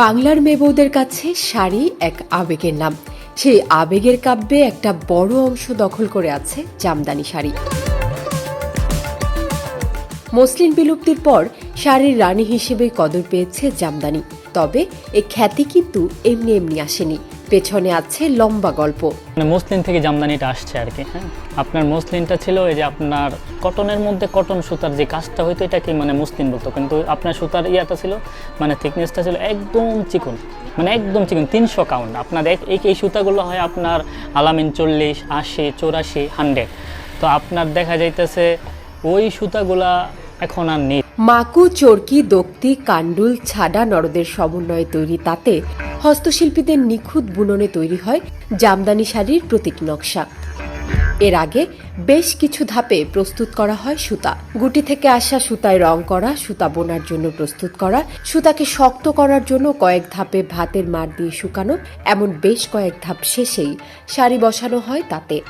বাংলার মেবৌদের কাছে শাড়ি এক আবেগের নাম। সেই আবেগের কাব্যে একটা বড় অংশ দখল করে আছে জামদানি শাড়ি। মসলিন বিলুপ্তির পর শাড়ির রানী হিসেবে কদর পেয়েছে জামদানি। তবে এ খ্যাতি কিন্তু এমনি এমনি আসেনি। পেছনে আছে লম্বা গল্প। মানে মসলিন থেকে জামদানিটা আসছে আর কি হ্যাঁ? আপনার মসলিনটা ছিল এই যে আপনার কটনের মধ্যে কটন সুতার যে কাজটা হইতো এটাকে মানে মসলিন বলতো? কিন্তু আপনার সুতার ইয়াটা ছিল মানে থিকনেসটা ছিল একদম চিকন মানে একদম চিকন, তিনশো কাউন্ট। আপনার এই সুতাগুলো হয় আপনার আলামিন চল্লিশ, আশি, চৌরাশি হান্ড্রেড তো আপনার দেখা যাইতেছে ওই সুতাগুলা এখন আর নেই। মাকু, চরকি, দক্তি কান্ডুল ছাডা নরদের সমন্বয়ে তৈরি তাতে হস্তশিল্পীদের নিখুঁত বুননে তৈরি হয় জামদানি শাড়ির প্রতীক নকশা। এর আগে বেশ কিছু ধাপে প্রস্তুত করা হয় সুতা। গুটি থেকে আসা সুতায় রং করা, সুতা বোনার জন্য প্রস্তুত করা, সুতাকে শক্ত করার জন্য কয়েক ধাপে ভাতের মার দিয়ে শুকানো, এমন বেশ কয়েক ধাপ শেষেই শাড়ি বসানো হয় তাতে।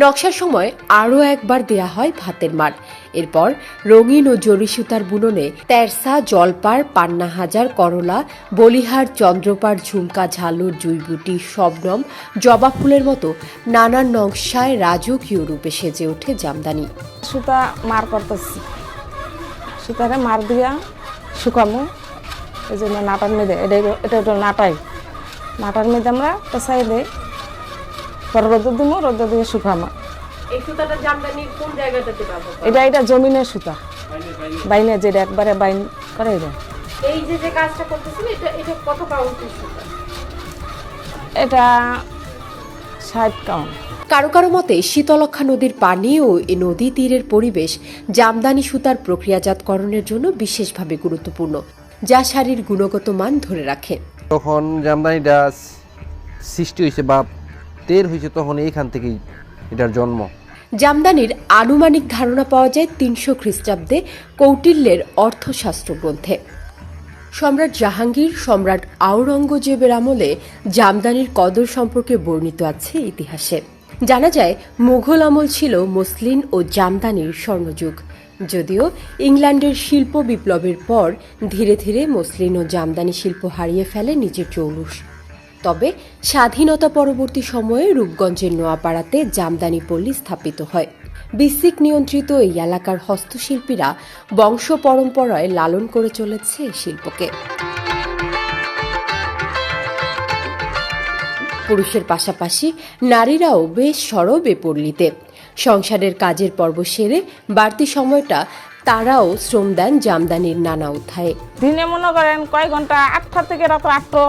নকশার সময় আরও একবার দেয়া হয় ভাতের মার। এরপর রঙিন ও জরি সুতার বুননে তেরসা, জলপার পান্না হাজার করলা, বলিহার চন্দ্রপাড় ঝুমকা, ঝালুর, জুইবুটি, শবনম, জবা ফুলের মতো নানান নকশায় রাজকীয় রূপে সেজে ওঠে জামদানি। সুতা মার করতেছি। সুতারে মার দিয়া শুকামো। এই জন্য নাটার মেয়েদে এটা এটা নাটাই। নাটার মেয়েদে আমরা পেঁচাই দিই। পরে রোদ দিব রোদ দিয়ে শুকামো। এই সুতাটা জামদানির কোন জায়গাটাতে ব্যবহার এটা এটা জমিনের সুতা। বাইনে যেটা একবারে বাইন করে এটা। এই যে যে কাজটা করতেছেন এটা এটা কত কাউন্টের সুতা? এটা ষাট কাউন্ট। কারও কারও মতে শীতলক্ষা নদীর পানি ও এই নদী তীরের পরিবেশ জামদানি সুতার প্রক্রিয়াজাতকরণের জন্য বিশেষভাবে গুরুত্বপূর্ণ যা শাড়ির গুণগত মান ধরে রাখে। তখন জামদানিটা সৃষ্টি হয়েছে বা টের হয়েছে তখন এইখান থেকেই এটার জন্ম। জামদানির আনুমানিক ধারণা পাওয়া যায় তিনশো খ্রিস্টাব্দে কৌটিল্যের অর্থশাস্ত্র গ্রন্থে। সম্রাট জাহাঙ্গীর, সম্রাট আওরঙ্গজেবের আমলে জামদানির কদর সম্পর্কে বর্ণিত আছে ইতিহাসে। জানা যায়, মুঘল আমল ছিল মসলিন ও জামদানির স্বর্ণযুগ। যদিও ইংল্যান্ডের শিল্প বিপ্লবের পর ধীরে ধীরে মসলিন ও জামদানি শিল্প হারিয়ে ফেলে নিজের চৌলুস তবে স্বাধীনতা পরবর্তী সময়ে রূপগঞ্জের নোয়াপাড়াতে জামদানি পল্লী স্থাপিত হয়। বিসিক নিয়ন্ত্রিত এই এলাকার হস্তশিল্পীরা বংশ পরম্পরায় লালন করে চলেছে এই শিল্পকে। পুরুষের পাশাপাশি নারীরাও বেশ সরব পল্লীতে। সংসারের কাজের পর্ব সেরে বাড়তি সময়টা তারাও শ্রম দেন জামদানির নানা অধ্যায়ে দিনে মনে করেন কয় ঘণ্টা আটটা থেকে রাত আটটা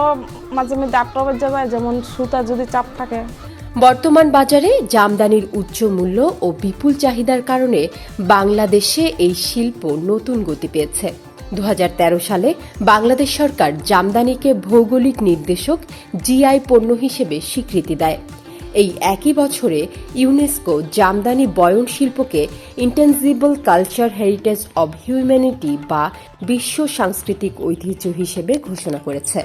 মাঝে মধ্যে আটটা বেজে যায় যেমন সুতা যদি চাপ থাকে। বর্তমান বাজারে জামদানির উচ্চ মূল্য ও বিপুল চাহিদার কারণে বাংলাদেশে এই শিল্প নতুন গতি পেয়েছে। দু হাজার তেরো সালে বাংলাদেশ সরকার জামদানিকে ভৌগোলিক নির্দেশক জিআই পণ্য হিসেবে স্বীকৃতি দেয়। এই একই বছরে ইউনেস্কো জামদানি বয়ন শিল্পকে intangible culture heritage of humanity বা বিশ্ব সাংস্কৃতিক ঐতিহ্য হিসেবে ঘোষণা করেছে।